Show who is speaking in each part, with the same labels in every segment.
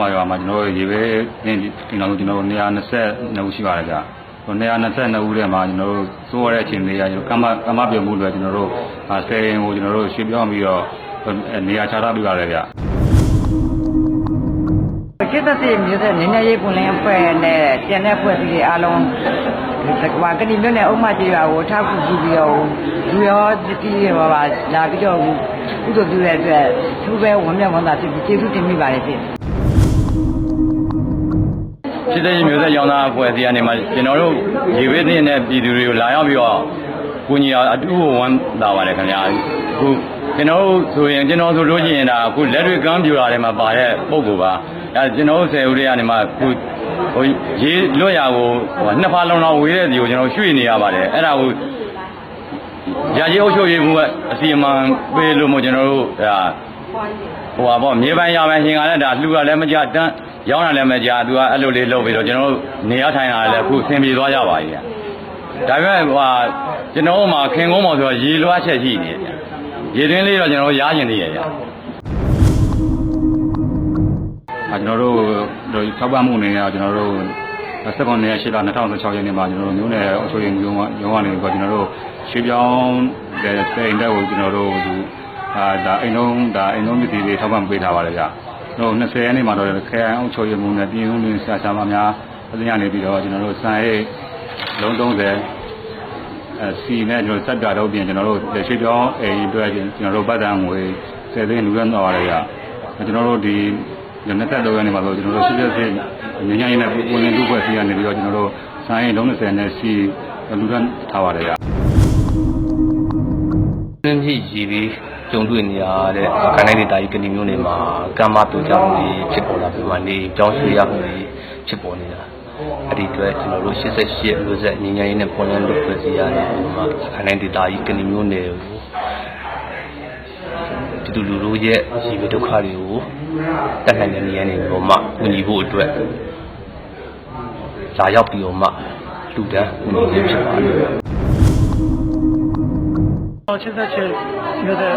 Speaker 1: မာရွာမှာကျွန်တော်တို့ရေပဲတင်တင်တော်ကျွန်တော်တို့122ဦးရှိပါတယ်ဗျ။ဟို122ဦးထဲမှာကျွန်တော်တို့စိုးရတဲ့အခြေအနေအရကျွန်တော်ကမ္မကမ္မပြုံမှုတွေကျွန်တော်တို့10ရင်ကိုကျွန်တော်တို့ရွှေ့ပြောင်းပြီးတော့နေရာချထားပြရတယ်ဗျ။
Speaker 2: စစ်သက်စီမျိုးဆက်နည်းနည်းရေးပွန်လင်းအဖွဲ့နဲ့ကျန်တဲ့အဖွဲ့အစည်းတွေအားလုံးဒီကွာကတိမျိုးနဲ့အုံမကြီးပါကိုထောက်ကူကြည့်ပြီးတော့လူရောတတိရောပါလာပြီးတော့ကုသိုလ်ပြုတဲ့အတွက်သူပဲဝမ်းမြောက်ဝမ်းသာဖြစ်ပြီးကျေးဇူးတင်မိပါတယ်ဖြစ်
Speaker 3: ဖြစ်တဲ့မျိုးဆက်ရောင်းသားအဖွဲ့အစည်းကနေမှကျွန်တော်တို့ရေဝေးသင်းနဲ့ပြည်သူတွေကိုလာရောက်ပြီးတော့ကိုကြီးအောင်အတူကိုဝမ်းသာပါတယ်ခင်ဗျာအခုကျွန်တော်တို့ဆိုရင်ကျွန်တော်ဆိုလို့ရှိရင်ဒါအခုလက်တွေကမ်းပြူတာတွေမှာပါတဲ့ပုံကူပါအဲကျွန်တော်တို့ဆယ်ဦးတွေကနေမှအခုဟိုရေလွတ်ရာကိုဟိုနှစ်ဖာလုံးလောက်ဝေးတဲ့ဒီကိုကျွန်တော်ရွှေ့နေရပါတယ်အဲ့ဒါကိုရာကြီးအုပ်ချုပ်ရေးမှုကအစီအမံပေးလို့မို့ကျွန်တော်တို့ဒါ ဟိုပါပေါ့မြေပိုင်းရပိုင်းရှင်ကလည်းဒါလှူရလည်းမကြတန်းရောင်းရလည်းမကြသူကအဲ့လိုလေးလုပ်ပြီးတော့ကျွန်တော်တို့နေရထိုင်ရလည်းအခုဆင်ပြေသွားကြပါပြီဗျဒါပေမဲ့ဟိုဟာကျွန်တော်တို့မှာခင်ကုန်းပေါ်ဆိုတော့ရေလွှားချက်ရှိနေတယ်ဗျရေတွင်းလေးတော့ကျွန်တော်တို့ရားကျင်နေရဗျ
Speaker 1: အဲကျွန်တော်တို့ဒီထောက်ပံ့မှုအနေနဲ့ကျွန်တော်တို့19ရက်8လ2016ရက်နေ့မှာကျွန်တော်တို့မျိုးနယ်အချို့ရုံးရုံးကနေပြီးတော့ကျွန်တော်တို့ရွှေပြောင်းတဲ့စိန်တက်ကိုကျွန်တော်တို့ ဒီအာဒါအိမ်လုံးဒါအိမ်လုံးပြည်တွေထောက်ပံ့ပေးထားပါတယ်ဗျ။တို့20ရက်နေ့မှာတော့ခရိုင်အချို့ရုံးနဲ့ပြည်ဦးလူဆရာဆရာမများအသင်းရနေပြီးတော့ကျွန်တော်တို့စံရိတ်လုံး30အဲစီနဲ့ကျွန်တော်စက်ပြတော့ပြင်ကျွန်တော်တို့ရွှေပြောင်းအိမ်အတွက်ကျွန်တော်တို့ပတ်တန်ငွေ10သိန်းလူရမ်းတော့ရတယ်ဗျ။ကျွန်တော်တို့ဒီဒီ23ရက်နေ့မှာဆိုကျွန်တော်တို့စစ်စစ်စစ်ညဉ့်ညဉ့်နဲ့ပုံနေလူပွဲစီကနေပြီးတော့ကျွန်တော်တို့ဆိုင်ရင်လုံး30နဲ့စီလူရန်ထားပါတယ်ဗျ။
Speaker 4: နှင်းကြီးရည်ပြီး ကြုံတွေ့နေရတဲ့ခိုင်နိုင်ဒေတာကြီးကနေမျိုးနေမှာကမ္မတူကြောင့်ဒီဖြစ်ပေါ်လာပြီးမှနေကြောင်းရွှေရမှုတွေဖြစ်ပေါ်နေတာ။အဲ့ဒီအတွက်ကျွန်တော်တို့88မျိုးဆက်ညီညာရေးနဲ့ပေါ်လန်းလို့ဖွဲ့စည်းရတယ်ဒီမှာခိုင်နိုင်ဒေတာကြီးကနေမျိုးနေကိုဒီလူလူတို့ရဲ့ရည်ပဲဒုက္ခတွေကိုတက်နိုင်တဲ့နေရာနေပြီးတော့မှကူညီဖို့အတွက်လာရောက်ပြီးတော့မှလူတန်းကူညီခြင်းဖြစ်ပါတယ်
Speaker 5: တော့ချစ်သက်ချစ်မျိုးတဲ့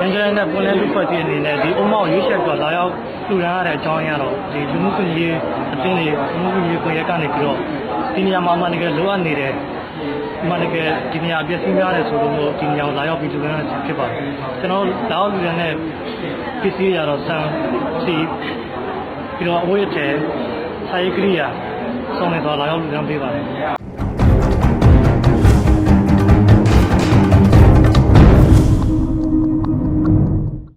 Speaker 5: ရန်ကြမ်းနဲ့ပွန်လဲလူဖွဲ့ပြအနေနဲ့ဒီအုံမောက်ရွေးချက်တော့လာရောက်လူရန်ရတဲ့အကြောင်းအရာတော့ဒီလူမှုကွန်ရက်အသင်းတွေလူမှုကွန်ရက်ကွန်ရက်ကနေပြီးတော့ဒီနေရာမှာအမှန်တကယ်လိုအပ်နေတယ်အမှန်တကယ်ဒီနေရာအပြည့်စင်းများတယ်ဆိုလို့ဒီနေရာကိုလာရောက်ပြီးလူရန်ရဖြစ်ပါတယ်ကျွန်တော်လာရောက်လူရန်နဲ့ပစ္စည်းရတော့ဆန်စီပြီးတော့အဝတ်ရတဲ့ဆိုင်ကရိယာဆောင်းနေတော့လာရောက်လူရန်ပေးပါတယ်